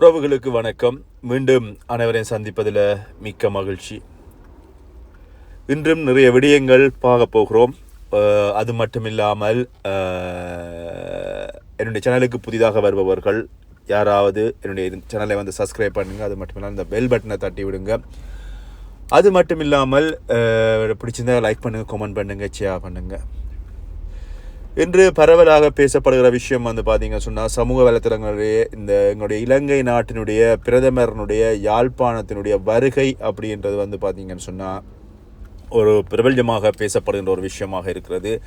உறவுகளுக்கு வணக்கம். மீண்டும் அனைவரையும் சந்திப்பதில் மிக்க மகிழ்ச்சி. இன்றும் நிறைய விடயங்கள் பார்க்க போகிறோம். அது மட்டும் இல்லாமல் என்னுடைய சேனலுக்கு புதிதாக வருபவர்கள் யாராவது என்னுடைய சேனலை வந்து சப்ஸ்கிரைப் பண்ணுங்கள் அது மட்டும் இல்லாமல் இந்த பெல் பட்டனை தட்டி விடுங்க. அது மட்டும் இல்லாமல் பிடிச்சிருந்தா லைக் பண்ணுங்கள் கமெண்ட் பண்ணுங்கள் ஷேர் பண்ணுங்கள் இன்று பரவலாக பேசப்படுகிற விஷயம் வந்து பார்த்தீங்க சொன்னால் சமூக வலைத்தளங்களுடைய இந்த எங்களுடைய இலங்கை நாட்டினுடைய பிரதமரனுடைய யாழ்ப்பாணத்தினுடைய வருகை அப்படின்றது வந்து பார்த்தீங்கன்னு சொன்னால் ஒரு பிரபல்யமாக பேசப்படுகின்ற ஒரு விஷயமாக இருக்கிறது.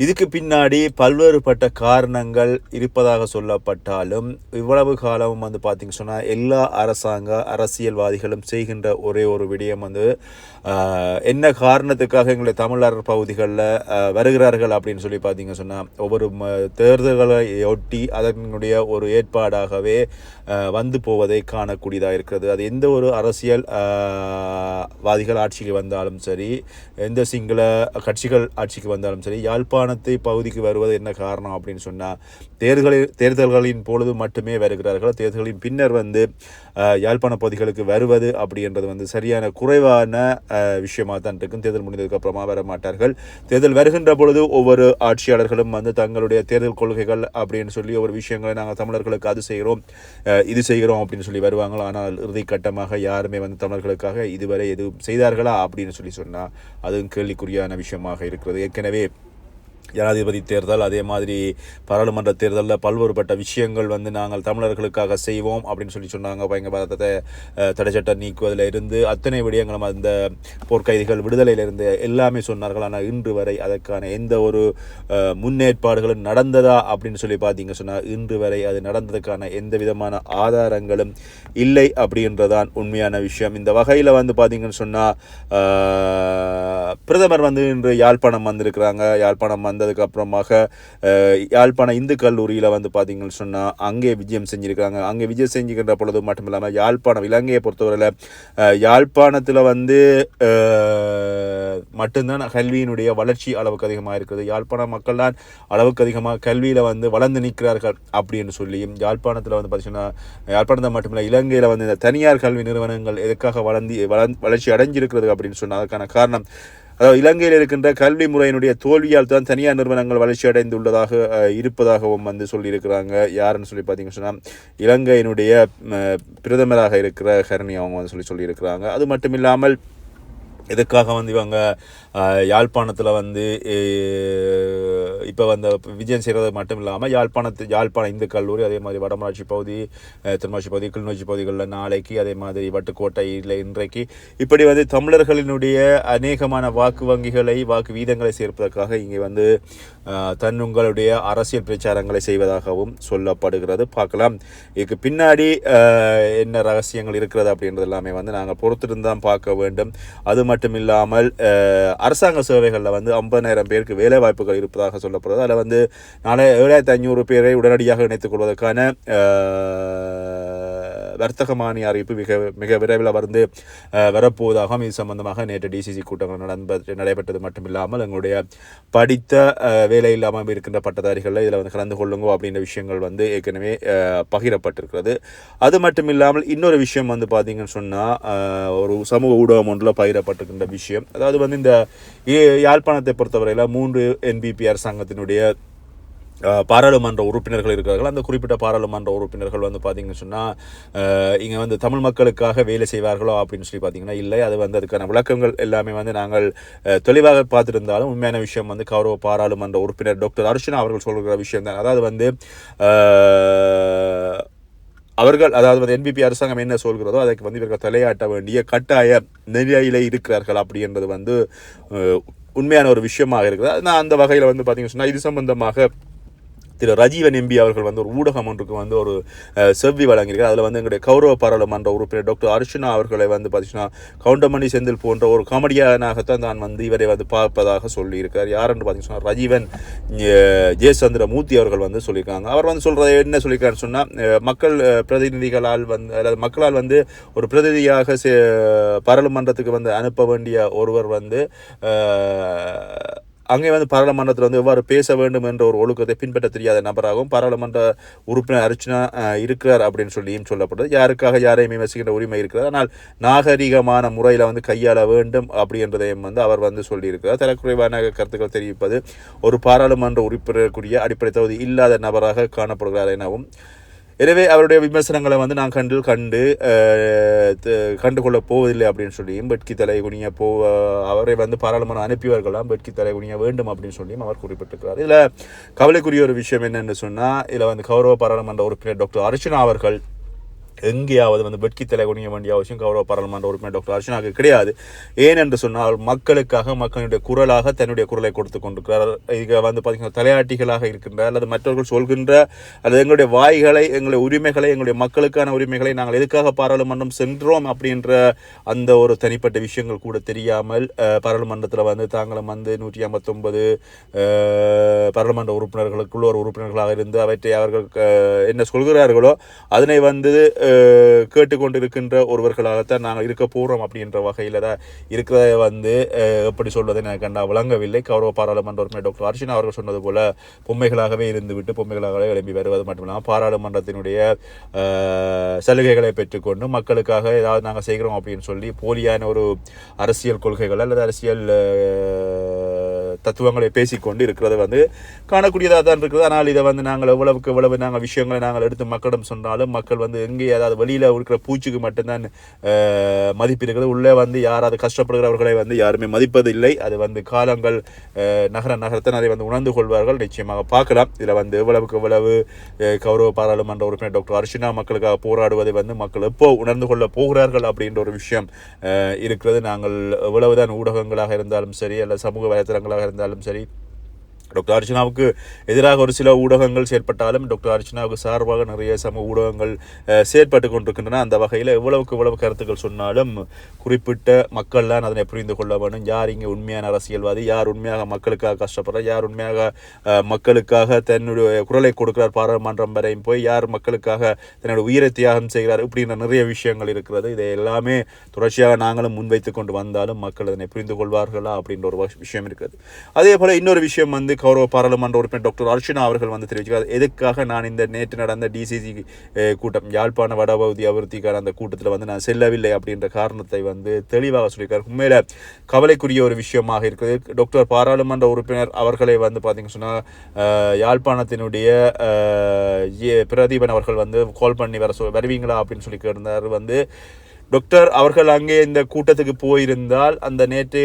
இதுக்கு பின்னாடி பல்வேறுபட்ட காரணங்கள் இருப்பதாக சொல்லப்பட்டாலும் இவ்வளவு காலமும் வந்து பார்த்தீங்க சொன்னால் எல்லா அரசாங்க அரசியல்வாதிகளும் செய்கின்ற ஒரே ஒரு விடயம் வந்து என்ன காரணத்துக்காக எங்களுடைய தமிழர் பகுதிகளில் வருகிறார்கள் அப்படின்னு சொல்லி பார்த்தீங்க சொன்னால் ஒவ்வொரு தேர்தல்களை ஒட்டி அதனுடைய ஒரு ஏற்பாடாகவே வந்து போவதை காணக்கூடியதாக இருக்கிறது. அது எந்த ஒரு அரசியல் வாதிகள் ஆட்சிக்கு வந்தாலும் சரி எந்த சிங்கள கட்சிகள் ஆட்சிக்கு வந்தாலும் சரி யாழ்ப்பாண யாழ்ப்பாணத்தை பகுதிக்கு வருவது என்ன காரணம் அப்படின்னு சொன்னால் தேர்தலில் தேர்தல்களின் பொழுது மட்டுமே வருகிறார்கள். தேர்தல்களின் பின்னர் வந்து யாழ்ப்பாண பகுதிகளுக்கு வருவது அப்படின்றது வந்து சரியான குறைவான விஷயமாக தான் இருக்கும். தேர்தல் முடிந்ததுக்கு அப்புறமா வர மாட்டார்கள். தேர்தல் வருகின்ற பொழுது ஒவ்வொரு ஆட்சியாளர்களும் வந்து தங்களுடைய தேர்தல் கொள்கைகள் அப்படின்னு சொல்லி ஒரு விஷயங்களை நாங்கள் தமிழர்களுக்கு அது செய்கிறோம் இது செய்கிறோம் அப்படின்னு சொல்லி வருவாங்க ஆனால் இறுதி கட்டமாக யாருமே வந்து தமிழர்களுக்காக இதுவரை எதுவும் செய்தார்களா அப்படின்னு சொல்லி சொன்னால் அதுவும் கேள்விக்குறியான விஷயமாக இருக்கிறது. ஏற்கனவே ஜனாதிபதி தேர்தல் அதே மாதிரி பாராளுமன்ற தேர்தலில் பல்வேறுபட்ட விஷயங்கள் வந்து நாங்கள் தமிழர்களுக்காக செய்வோம் அப்படின்னு சொல்லி சொன்னாங்க. பயங்கரவாதத்தை தடைச்சட்டம் நீக்குவதில் இருந்து அத்தனை விடயங்களும் அந்த போர்க்கைதிகள் விடுதலையிலிருந்து எல்லாமே சொன்னார்கள். ஆனால் இன்று வரை அதற்கான எந்த ஒரு முன்னேற்பாடுகளும் நடந்ததா அப்படின்னு சொல்லி பார்த்தீங்க சொன்னால் இன்று வரை அது நடந்ததுக்கான எந்த விதமான ஆதாரங்களும் இல்லை அப்படின்றதான் உண்மையான விஷயம். இந்த வகையில் வந்து பார்த்தீங்கன்னு சொன்னால் பிரதமர் வந்து இன்று யாழ்ப்பாணம் வந்திருக்கிறாங்க. யாழ்ப்பாணம் வந்ததுக்கப்புறமாக யாழ்ப்பாண யாழ்ப்பாணம் இந்து கல்லூரியில் வந்து பார்த்தீங்கன்னு சொன்னால் அங்கே விஜயம் செஞ்சுருக்காங்க அங்கே விஜயம் செஞ்சுக்கின்ற பொழுது மட்டும் இல்லாமல் யாழ்ப்பாணம் இலங்கையை பொறுத்தவரையில் யாழ்ப்பாணத்தில் வந்து மட்டும்தான் கல்வியினுடைய வளர்ச்சி அளவுக்கு அதிகமாக இருக்குது. யாழ்ப்பாண மக்கள் தான் அளவுக்கு அதிகமாக கல்வியில் வந்து வளர்ந்து நிற்கிறார்கள் அப்படின்னு சொல்லியும் யாழ்ப்பாணத்தில் வந்து பார்த்தீங்கன்னா யாழ்ப்பாணத்தில் மட்டுமில்லை இலங்கையில் வந்து இந்த தனியார் கல்வி நிறுவனங்கள் எதுக்காக வளர்ந்து வளர்ந்து வளர்ச்சி அடைஞ்சிருக்கிறது அப்படின்னு சொன்னால் அதுக்கான காரணம் அதாவது இலங்கையில் இருக்கின்ற கல்வி முறையினுடைய தோல்வியால் தான் தனியார் நிறுவனங்கள் வளர்ச்சி அடைந்துள்ளதாக இருப்பதாகவும் வந்து சொல்லியிருக்கிறாங்க. யாருன்னு சொல்லி பார்த்தீங்கன்னு சொன்னால் இலங்கையினுடைய பிரதமராக இருக்கிற ஹரணி அவங்க வந்து சொல்லி சொல்லியிருக்கிறாங்க. அது மட்டும் இல்லாமல் எதுக்காக வந்து இவங்க யாழ்ப்பாணத்தில் வந்து இப்போ வந்து விஜயம் செய்கிறது மட்டும் இல்லாமல் யாழ்ப்பாணத்து யாழ்ப்பாணம் இந்து கல்லூரி அதே மாதிரி வடமராட்சி பகுதி திருமாட்சி பகுதி கிளிநொச்சி பகுதிகளில் நாளைக்கு அதே மாதிரி வட்டுக்கோட்டையில் இன்றைக்கு இப்படி வந்து தமிழர்களினுடைய அநேகமான வாக்கு வங்கிகளை வாக்கு வீதங்களை சேர்ப்பதற்காக இங்கே வந்து அஹ், தன் உங்களுடைய அரசியல் பிரச்சாரங்களை செய்வதாகவும் சொல்லப்படுகிறது. பார்க்கலாம். இதுக்கு பின்னாடி என்ன ரகசியங்கள் இருக்கிறது அப்படின்றது எல்லாமே வந்து நாங்கள் பொறுத்திருந்து தான் பார்க்க வேண்டும். அது மட்டும் இல்லாமல் அரசாங்க சேவைகளில் வந்து ஐம்பதாயிரம் பேருக்கு வேலை வாய்ப்புகள் இருப்பதாக சொல்லப்படுது. அதில் வந்து நாளை ஏழாயிரத்தி ஐநூறு பேரை உடனடியாக இணைத்துக் கொள்வதற்கான வர்த்தகமானி வர்த்தக மானிய அறிவிப்பு மிக மிக விரைவில் வந்து வரப்போவதாகவும் இது சம்பந்தமாக நேற்று டிசிசி கூட்டங்கள் நடந்த நடைபெற்றது மட்டும் இல்லாமல் எங்களுடைய படித்த வேலை இல்லாமல் இருக்கின்ற பட்டதாரிகளில் இதில் வந்து கலந்து கொள்ளுங்க அப்படின்ற விஷயங்கள் வந்து ஏற்கனவே பகிரப்பட்டிருக்கிறது. அது மட்டும் இல்லாமல் இன்னொரு விஷயம் வந்து பார்த்தீங்கன்னு சொன்னால் ஒரு சமூக ஊடகம் ஒன்றில் பகிரப்பட்டிருக்கின்ற விஷயம். அதாவது வந்து இந்த ஏ- யாழ்ப்பாணத்தை பொறுத்தவரையில் மூன்று என்பிபி அரசாங்கத்தினுடைய பாராளுமன்ற உறுப்பினர்கள் இருக்கிறார்கள் அந்த குறிப்பிட்ட பாராளுமன்ற உறுப்பினர்கள் வந்து பார்த்தீங்கன்னு சொன்னால் இங்கே வந்து தமிழ் மக்களுக்காக வேலை செய்வார்களோ அப்படின்னு சொல்லி பார்த்தீங்கன்னா இல்லை. அது வந்து அதுக்கான விளக்கங்கள் எல்லாமே வந்து நாங்கள் தெளிவாக பார்த்துருந்தாலும் உண்மையான விஷயம் வந்து கௌரவ பாராளுமன்ற உறுப்பினர் டாக்டர் அர்ச்சனா அவர்கள் சொல்கிற விஷயம் தான். அதாவது வந்து அவர்கள் அதாவது வந்து என்பிபி அரசாங்கம் என்ன சொல்கிறதோ அதற்கு வந்து இவர்கள் தலையாட்ட வேண்டிய கட்டாய நிலையிலே இருக்கிறார்கள் அப்படின்றது வந்து உண்மையான ஒரு விஷயமாக இருக்குது. நான் அந்த வகையில் வந்து பார்த்தீங்கன்னு சொன்னால் இது சம்பந்தமாக திரு ரஜீவன் எம்பி அவர்கள் வந்து ஒரு ஊடகம் ஒன்றுக்கு வந்து ஒரு செவ்வி வழங்கியிருக்கார். அதில் வந்து எங்களுடைய கௌரவ பாராளுமன்ற உறுப்பினர் டாக்டர் அர்ச்சனா அவர்களை வந்து பார்த்தீங்கன்னா கவுண்டமணி செந்தில் போன்ற ஒரு காமெடியானாகத்தான் தான் வந்து இவரை வந்து பார்ப்பதாக சொல்லியிருக்கார். யார் என்று பார்த்தீங்கன்னா ரஜீவன் ஜெயசந்திர மூர்த்தி அவர்கள் வந்து சொல்லியிருக்காங்க. அவர் வந்து சொல்கிறது என்ன சொல்லியிருக்காருன்னு சொன்னால் மக்கள் பிரதிநிதிகளால் வந்து அதாவது மக்களால் வந்து ஒரு பிரதிநிதியாக பாராளுமன்றத்துக்கு வந்து அனுப்ப வேண்டிய ஒருவர் வந்து அங்கே வந்து பாராளுமன்றத்தில் வந்து எவ்வாறு பேச வேண்டும் என்ற ஒரு ஒழுக்கத்தை பின்பற்ற தெரியாத நபராகவும் பாராளுமன்ற உறுப்பினர் அர்ச்சனா இருக்கிறார் அப்படின்னு சொல்லியும் சொல்லப்படுது. யாருக்காக யாரையும் விமர்சிக்கின்ற உரிமை இருக்கிறது. ஆனால் நாகரிகமான முறையில் வந்து கையாள வேண்டும் அப்படி என்பதையும் வந்து அவர் வந்து சொல்லியிருக்கிறார். தரக்குறைவான கருத்துக்கள் தெரிவிப்பது ஒரு பாராளுமன்ற உறுப்பினருக்குரிய அடிப்படை தகுதி இல்லாத நபராக காணப்படுகிறார் எனவும் எனவே அவருடைய விமர்சனங்களை வந்து நான் கண்டு கண்டு கண்டுகொள்ள போவதில்லை அப்படின்னு சொல்லியும் பெட்கி தலை குனிய போ அவரை வந்து பாராளுமன்றம் அனுப்பியவர்களாம் பெட்கி தலை குனிய வேண்டும் அப்படின்னு சொல்லியும் அவர் குறிப்பிட்டிருக்கிறார். இதில் கவலைக்குரிய ஒரு விஷயம் என்னென்னு சொன்னால் இதில் வந்து கௌரவ பாராளுமன்ற உறுப்பினர் டாக்டர் அர்ச்சனா அவர்கள் எங்கேயாவது வந்து வெட்கி தலை குனிய வேண்டிய அவசியம் கௌரவ பாராளுமன்ற உறுப்பினர் டாக்டர் அர்ச்சனாவுக்கு கிடையாது. ஏனென்று சொன்னால் மக்களுக்காக மக்களுடைய குரலாக தன்னுடைய குரலை கொடுத்து கொண்டிருக்கிறார். இது வந்து பார்த்தீங்கன்னா தலையாட்டிகளாக இருக்கின்ற அல்லது மற்றவர்கள் சொல்கின்ற அல்லது எங்களுடைய வாய்களை எங்களுடைய உரிமைகளை எங்களுடைய மக்களுக்கான உரிமைகளை நாங்கள் எதுக்காக பாராளுமன்றம் சென்றோம் அப்படின்ற அந்த ஒரு தனிப்பட்ட விஷயங்கள் கூட தெரியாமல் பாராளுமன்றத்தில் வந்து தாங்களும் வந்து நூற்றி ஐம்பத்தொன்பது பாராளுமன்ற உறுப்பினர்களுக்குள்ள ஒரு உறுப்பினர்களாக இருந்து அவற்றை அவர்கள் என்ன சொல்கிறார்களோ அதனை வந்து கேட்டுக்கொண்டிருக்கின்ற ஒருவர்களாகத்தான் நாங்கள் இருக்க போகிறோம் அப்படின்ற வகையில் தான் இருக்கிறத வந்து எப்படி சொல்வதை எனக்கு கண்டா விளங்கவில்லை. கௌரவ பாராளுமன்ற உறுப்பினர் டாக்டர் அர்ச்சனா அவர்கள் சொன்னது போல பொம்மைகளாகவே இருந்துவிட்டு பொம்மைகளாகவே எழும்பி வருவது மட்டுமில்லாமல் பாராளுமன்றத்தினுடைய சலுகைகளை பெற்றுக்கொண்டு மக்களுக்காக ஏதாவது நாங்கள் செய்கிறோம் அப்படின்னு சொல்லி போலியான ஒரு அரசியல் கொள்கைகள் அல்லது அரசியல் தத்துவங்களை பேசிக்கொண்டு இருக்கிறது வந்து காணக்கூடியதாக தான் இருக்குது. ஆனால் இதை வந்து நாங்கள் எவ்வளவுக்கு எவ்வளவு நாங்கள் விஷயங்களை நாங்கள் எடுத்து மக்களிடம் சொன்னாலும் மக்கள் வந்து எங்கேயே அதாவது வெளியில் இருக்கிற பூச்சிக்கு மட்டும்தான் அஹ், மதிப்பு உள்ளே வந்து யாராவது கஷ்டப்படுகிறவர்களை வந்து யாருமே மதிப்பதில்லை. அது வந்து காலங்கள் நகர நகரத்தை அதை வந்து உணர்ந்து கொள்வார்கள். நிச்சயமாக பார்க்கலாம். இதில் வந்து எவ்வளவுக்கு எவ்வளவு கௌரவ பாராளுமன்ற உறுப்பினர் டாக்டர் அர்ஷினா மக்களுக்காக போராடுவதை வந்து மக்கள் எப்போ உணர்ந்து கொள்ள போகிறார்கள் அப்படின்ற ஒரு விஷயம் இருக்கிறது. நாங்கள் எவ்வளவுதான் ஊடகங்களாக இருந்தாலும் சரி அல்ல சமூக வலைத்தளங்களாக இருந்தாலும் சரி டாக்டர் அர்ச்சனாவுக்கு எதிராக ஒரு சில ஊடகங்கள் செயற்பட்டாலும் டாக்டர் அர்ச்சனாவுக்கு சார்பாக நிறைய சமூக ஊடகங்கள் செயற்பட்டு கொண்டிருக்கின்றன அந்த வகையில் எவ்வளவுக்கு எவ்வளவு கருத்துக்கள் சொன்னாலும் குறிப்பிட்ட மக்கள் தான் அதனை புரிந்து கொள்ள வேண்டும் யார் இங்கே உண்மையான அரசியல்வாதி யார் உண்மையாக மக்களுக்காக கஷ்டப்படுறார் யார் உண்மையாக மக்களுக்காக தன்னுடைய குரலை கொடுக்கிறார் பாராளுமன்றம் வரையும் போய் யார் மக்களுக்காக தன்னுடைய உயிரை தியாகம் செய்கிறார் இப்படின்ற நிறைய விஷயங்கள் இருக்கிறது இதை எல்லாமே தொடர்ச்சியாக நாங்களும் முன்வைத்து கொண்டு வந்தாலும் மக்கள் அதனை புரிந்து கொள்வார்களா அப்படின்ற ஒரு விஷயம் இருக்கிறது அதே போல் இன்னொரு விஷயம் வந்து கௌரவ பாராளுமன்ற உறுப்பினர் டாக்டர் அர்ச்சனா அவர்கள் வந்து தெரிவிச்சிருக்கார். எதுக்காக நான் இந்த நேற்று நடந்த டிசிசி கூட்டம் யாழ்ப்பாண வடபகுதி அபிவிருத்திக்கான அந்த கூட்டத்தில் வந்து நான் செல்லவில்லை அப்படின்ற காரணத்தை வந்து தெளிவாக சொல்லியிருக்கார். உண்மையில் கவலைக்குரிய ஒரு விஷயமாக இருக்குது. டாக்டர் பாராளுமன்ற உறுப்பினர் அவர்களை வந்து பார்த்தீங்கன்னு சொன்னால் யாழ்ப்பாணத்தினுடைய பிரதீபன் அவர்கள் வந்து கால் பண்ணி வர சொ வருவீங்களா அப்படின்னு சொல்லி கேட்டிருந்தார் வந்து டாக்டர் அவர்கள் அங்கே இந்த கூட்டத்துக்கு போயிருந்தால் அந்த நேற்று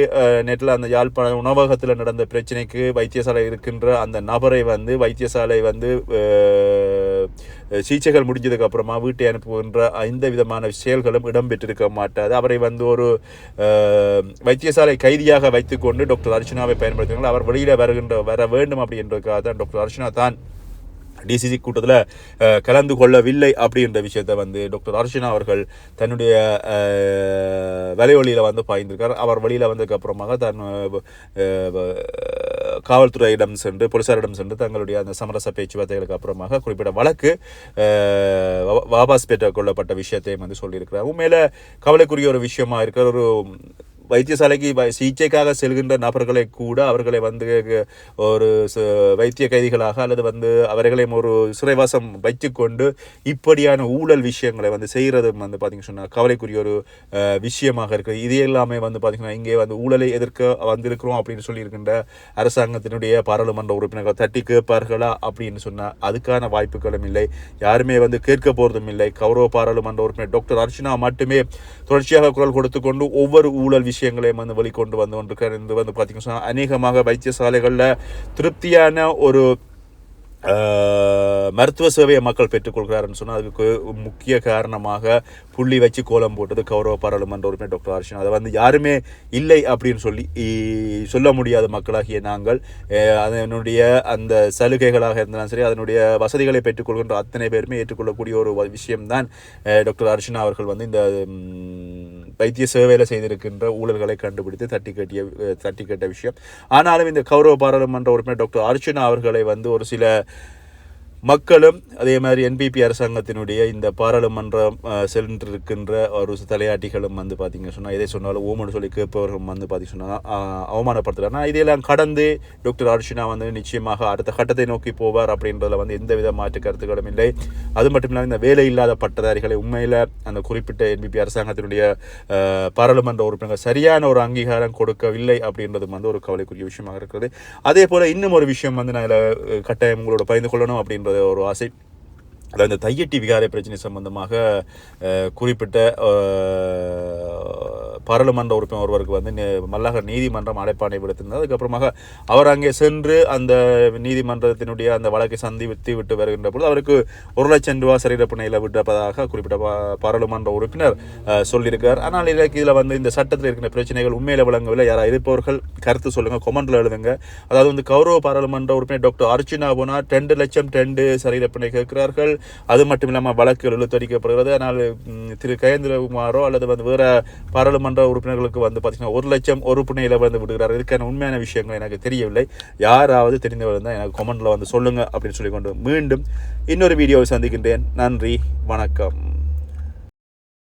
நேற்றில் அந்த யாழ்ப்பாண உணவகத்தில் நடந்த பிரச்சனைக்கு வைத்தியசாலை இருக்கின்ற அந்த நபரை வந்து வைத்தியசாலை வந்து சிகிச்சைகள் முடிஞ்சதுக்கு அப்புறமா வீட்டை அனுப்புகின்ற எந்த விதமான செயல்களும் இடம்பெற்றிருக்க மாட்டாது. அவரை வந்து ஒரு வைத்தியசாலை கைதியாக வைத்துக்கொண்டு டாக்டர் அர்ச்சனாவை பயன்படுத்துகிறார்கள் அவர் வெளியில் வருகின்ற வர வேண்டும் அப்படின்றதுக்காக தான் டாக்டர் அர்ச்சனா தான் டிசிசி கூட்டத்தில் கலந்து கொள்ளவில்லை அப்படின்ற விஷயத்தை வந்து டாக்டர் அர்ஷினா அவர்கள் தன்னுடைய வலைவழியில் வந்து பாய்ந்திருக்கார். அவர் வழியில் வந்ததுக்கப்புறமாக தன் காவல்துறையிடம் சென்று போலீசாரிடம் சென்று தங்களுடைய அந்த சமரச பேச்சுவார்த்தைகளுக்கு அப்புறமாக குறிப்பிட்ட வழக்கு வாபாஸ் வா- கொள்ளப்பட்ட விஷயத்தையும் வந்து சொல்லியிருக்கிறார். உண்மையில் கவலைக்குரிய ஒரு விஷயமா இருக்கிற ஒரு வைத்தியசாலைக்கு சிகிச்சைக்காக செல்கின்ற நபர்களை கூட அவர்களை வந்து ஒரு ச- வைத்திய கைதிகளாக அல்லது வந்து அவர்களையும் ஒரு சிறைவாசம் வைத்துக்கொண்டு இப்படியான ஊழல் விஷயங்களை வந்து செய்கிறது வந்து பார்த்தீங்கன்னு சொன்னால் கவலைக்குரிய ஒரு விஷயமாக இருக்குது இது எல்லாமே வந்து பார்த்தீங்கன்னா இங்கே வந்து ஊழலை எதிர்க்க வந்திருக்கிறோம் அப்படின்னு சொல்லியிருக்கின்ற அரசாங்கத்தினுடைய பாராளுமன்ற உறுப்பினர்கள் தட்டி கேட்பார்களா அப்படின்னு சொன்னால் அதுக்கான வாய்ப்புகளும் இல்லை. யாருமே வந்து கேட்க போகிறதும் இல்லை. கௌரவ பாராளுமன்ற உறுப்பினர் டாக்டர் அர்ச்சனா மட்டுமே தொடர்ச்சியாக குரல் கொடுத்து கொண்டு ஒவ்வொரு ஊழல் விஷயம் விஷயங்களையும் வந்து வெளிக்கொண்டு வந்து கொண்டிருக்கார் இது வந்து பார்த்திங்கன்னா சொன்னால் அநேகமாக வைத்தியசாலைகளில் திருப்தியான ஒரு மருத்துவ சேவையை மக்கள் பெற்றுக்கொள்கிறாருன்னு சொன்னால் அதுக்கு முக்கிய காரணமாக புள்ளி வச்சு கோலம் போட்டது கௌரவ பாராளுமன்ற உறுப்பினர் டாக்டர் ஹர்ஷன். அதை வந்து யாருமே இல்லை அப்படின்னு சொல்லி சொல்ல முடியாத மக்களாகிய நாங்கள் அதனுடைய அந்த சலுகைகளாக இருந்தாலும் சரி அதனுடைய வசதிகளை பெற்றுக்கொள்கின்ற அத்தனை பேருமே ஏற்றுக்கொள்ளக்கூடிய ஒரு விஷயம்தான் டாக்டர் அர்ச்சனா அவர்கள் வந்து இந்த வைத்திய சேவையில் செய்திருக்கின்ற ஊழல்களை கண்டுபிடித்து தட்டி கட்டிய தட்டி கேட்ட விஷயம். ஆனாலும் இந்த கௌரவ பாராளுமன்ற உறுப்பினர் டாக்டர் அர்ச்சனா அவர்களை வந்து ஒரு சில மக்களும் அதே மாதிரி என்பிபி அரசாங்கத்தினுடைய இந்த பாராளுமன்றம் சென்று சென்றிருக்கின்ற ஒரு தலையாட்டிகளும் வந்து பார்த்தீங்க சொன்னால் எதை சொன்னாலும் ஓமனு சொல்லி கேட்பவர்களும் வந்து பார்த்திங்க சொன்னால் அவமானப்படுத்துகிறார் ஆனால் இதையெல்லாம் கடந்து டாக்டர் அர்ஷினா வந்து நிச்சயமாக அடுத்த கட்டத்தை நோக்கி போவார் அப்படின்றதில் வந்து எந்த வித மாற்று கருத்துக்களும் இல்லை. அது மட்டும் இல்லாமல் இந்த வேலை இல்லாத பட்டதாரிகளை உண்மையில் அந்த குறிப்பிட்ட என்பிபி அரசாங்கத்தினுடைய பாராளுமன்ற உறுப்பினர்கள் சரியான ஒரு அங்கீகாரம் கொடுக்கவில்லை அப்படின்றது வந்து ஒரு கவலைக்குரிய விஷயமாக இருக்கிறது. அதே போல் இன்னும் ஒரு விஷயம் வந்து நான் இதில் கட்டாயம் உங்களோட பகிர்ந்து கொள்ளணும் அப்படின்றது ஒரு ஆசை. அதாவது இந்த தையட்டி விகாரை பிரச்சனை சம்பந்தமாக குறிப்பிட்ட பாராளுமன்ற உறுப்பினர் ஒருவருக்கு வந்து நே- நீதிமன்றம் அழைப்பாணை விடுத்திருந்தது. அதுக்கப்புறமாக அவர் அங்கே சென்று அந்த நீதிமன்றத்தினுடைய அந்த வழக்கை சந்தித்து விட்டு வருகின்ற பொழுது அவருக்கு ஒரு லட்சம் ரூபாய் சரீரப்பணையில் விட்டப்பதாக குறிப்பிட்ட பாராளுமன்ற உறுப்பினர் சொல்லியிருக்கார். ஆனால் இதற்கு இதில் வந்து இந்த சட்டத்தில் இருக்கின்ற பிரச்சனைகள் உண்மையில் விளங்கவில்லை. யாராவது இருப்பவர்கள் கருத்து சொல்லுங்கள் கொமெண்டில் எழுதுங்க. அதாவது வந்து கௌரவ பாராளுமன்ற உறுப்பினர் டாக்டர் அர்ஜுனா போனா ரெண்டு லட்சம் ரெண்டு சரீரப்பணை கேட்கிறார்கள். அது மட்டும் இல்லாமல் வழக்குகள் இழுத்தடிக்கப்படுகிறது. ஆனால் திரு கயேந்திரகுமாரோ அல்லது வந்து வேறு பாராளுமன்ற உறுப்பினர்களுக்கு வந்து பார்த்தீங்கன்னா ஒரு லட்சம் ஒரு புனையில வந்து விடுகிறார். இதுக்கான உண்மையான விஷயங்கள் எனக்கு தெரியவில்லை. யாராவது தெரிந்தவர் இருந்தால் எனக்கு கொமெண்ட்ல வந்து சொல்லுங்கள் அப்படின்னு சொல்லி கொண்டு மீண்டும் இன்னொரு வீடியோவை சந்திக்கின்றேன். நன்றி வணக்கம்.